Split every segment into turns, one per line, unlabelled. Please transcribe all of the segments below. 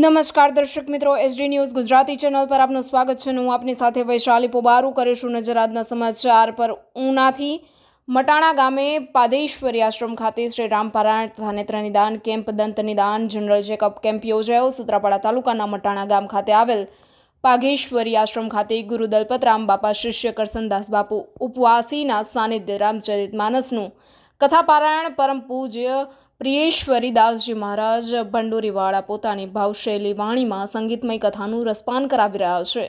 નમસ્કાર દર્શક મિત્રો એસડી ન્યૂઝ ગુજરાતી ચેનલ પર આપનું સ્વાગત છે હું આપની સાથે વૈશાલી પોબારું કરીશું નજર આજના સમાચાર પર ઉનાથી. મટાણા ગામે પાદેશ્વરી આશ્રમ ખાતે શ્રી રામપારાયણ તથા નેત્ર નિદાન કેમ્પ, દંત નિદાન, જનરલ ચેકઅપ કેમ્પ યોજાયો. સુત્રાપાડા તાલુકાના મટાણા ગામ ખાતે આવેલ પાગેશ્વરી આશ્રમ ખાતે ગુરુ દલપતરામ બાપા શિષ્ય કરસનદાસ બાપુ, ઉપવાસીના સાનિધ્ય રામચરિત માનસનું કથા પારાયણ પરમ પૂજ્ય પ્રિયેશ્વરી દાસજી મહારાજ ભંડોરીવાળા પોતાની ભાવશૈલી વાણીમાં સંગીતમય કથાનું રસપાન કરાવી રહ્યા છે.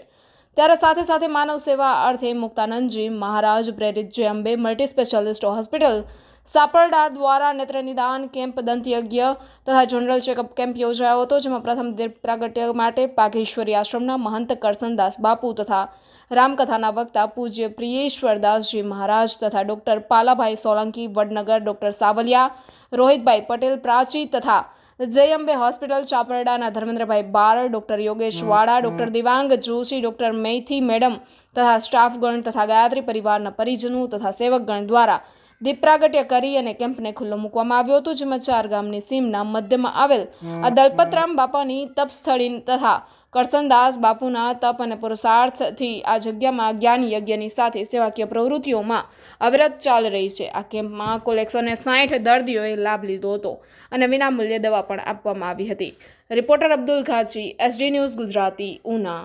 ત્યારે સાથે સાથે માનવ સેવા અર્થે મુક્તાનંદજી મહારાજ પ્રેરિત જે Ambe multi specialist hospital Saparada દ્વારા નેત્ર નિદાન કેમ્પ દંતયજ્ઞ તથા જનરલ ચેકઅપ કેમ્પ યોજાયો હતો જેમાં પ્રથમ પ્રાગટ્ય માટે પાઘેશ્વરી આશ્રમના મહંત કરસનદાસ બાપુ તથા રામકથાના વક્તા પૂજ્ય પ્રિયેશ્વરદાસજી મહારાજ તથા ડૉક્ટર પાલાભાઈ સોલંકી વડનગર ડૉક્ટર સાવલિયા રોહિતભાઈ પટેલ પ્રાચી તથા Jay Ambe hospital ચાપરડાના Dharmendrabhai Bar doctor Yogesh Vada doctor Divang Joshi doctor Maithi madam તથા સ્ટાફગણ તથા ગાયત્રી પરિવારના પરિજનો તથા સેવકગણ દ્વારા દીપ પ્રાગટ્ય કરી અને કેમ્પને ખુલ્લો મૂકવામાં આવ્યો હતો, જેમાં ચાર ગામની સીમના મધ્યમાં આવેલ આ દલપતરામ બાપાની તપસ્થળી તથા કરસનદાસ બાપુના તપ અને પુરુષાર્થથી આ જગ્યામાં જ્ઞાન યજ્ઞની સાથે સેવાકીય પ્રવૃત્તિઓમાં અવિરત ચાલી રહી છે. આ કેમ્પમાં કુલ એકસો ને સાઠ દર્દીઓએ લાભ લીધો હતો અને વિનામૂલ્યે દવા પણ આપવામાં આવી હતી. Reporter Abdul Ghachi, SD news Gujarati, Una.